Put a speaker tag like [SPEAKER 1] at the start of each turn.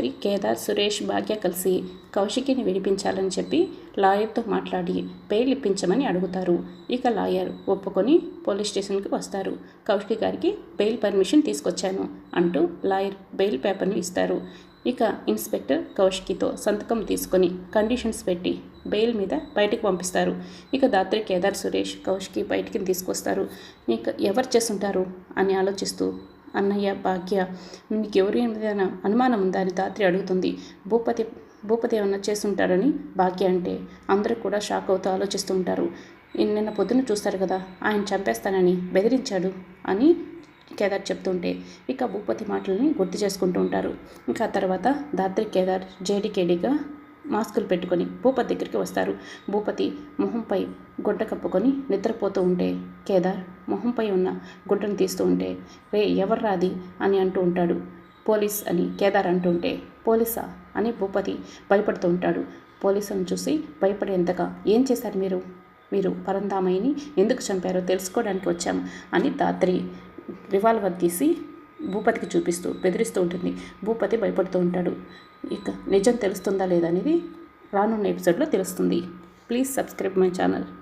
[SPEAKER 1] రాత్రి కేదార్ సురేష్ భాగ్య కలిసి కౌశికిని విడిపించాలని చెప్పి లాయర్తో మాట్లాడి బెయిల్ ఇప్పించమని అడుగుతారు. ఇక లాయర్ ఒప్పుకొని పోలీస్ స్టేషన్కి వస్తారు. కౌశికి గారికి బెయిల్ పర్మిషన్ తీసుకొచ్చాను అంటూ లాయర్ బెయిల్ పేపర్ను ఇస్తారు. ఇక ఇన్స్పెక్టర్ కౌశికితో సంతకం తీసుకొని కండిషన్స్ పెట్టి బెయిల్ మీద బయటికి పంపిస్తారు. ఇక దాత్రి కేదార్ సురేష్ కౌశికి బయటికి తీసుకొస్తారు. ఇక ఎవరు చేస్తుంటారు? అని ఆలోచిస్తూ అన్నయ్య భాగ్య నీకు ఎవరి ఏదైనా అనుమానం ఉందా అని దాత్రి అడుగుతుంది. భూపతి భూపతి ఏమన్నా చేస్తుంటారని భాగ్య అంటే అందరూ కూడా షాక్ అవుతూ ఆలోచిస్తూ ఉంటారు. నిన్న పొద్దున చూస్తారు కదా ఆయన చంపేస్తానని బెదిరించాడు అని కేదార్ చెప్తుంటే ఇక భూపతి మాటలని గుర్తు చేసుకుంటూ ఉంటారు. ఇంకా తర్వాత దాత్రి కేదార్ జేడికేడిగా మాస్కులు పెట్టుకొని భూపతి దగ్గరికి వస్తారు. భూపతి మొహంపై గుడ్డ కప్పుకొని నిద్రపోతూ ఉంటే కేదార్ మొహంపై ఉన్న గుడ్డను తీస్తూ ఉంటే రే ఎవర్రాది అని అంటూ ఉంటాడు. పోలీస్ అని కేదార్ అంటూ ఉంటే పోలీసా అని భూపతి భయపడుతూ ఉంటాడు. పోలీసులను చూసి భయపడేంతగా ఏం చేశారు మీరు? మీరు పరంధామయ్యని ఎందుకు చంపారో తెలుసుకోవడానికి వచ్చాం అని దాత్రి రివాల్వర్ తీసి భూపతికి చూపిస్తూ బెదిరిస్తూ ఉంటుంది. భూపతి భయపడుతూ ఉంటాడు. ఇక నిజం తెలుస్తుందా లేదా అనేది రానున్న ఎపిసోడ్లో తెలుస్తుంది. Please subscribe my channel.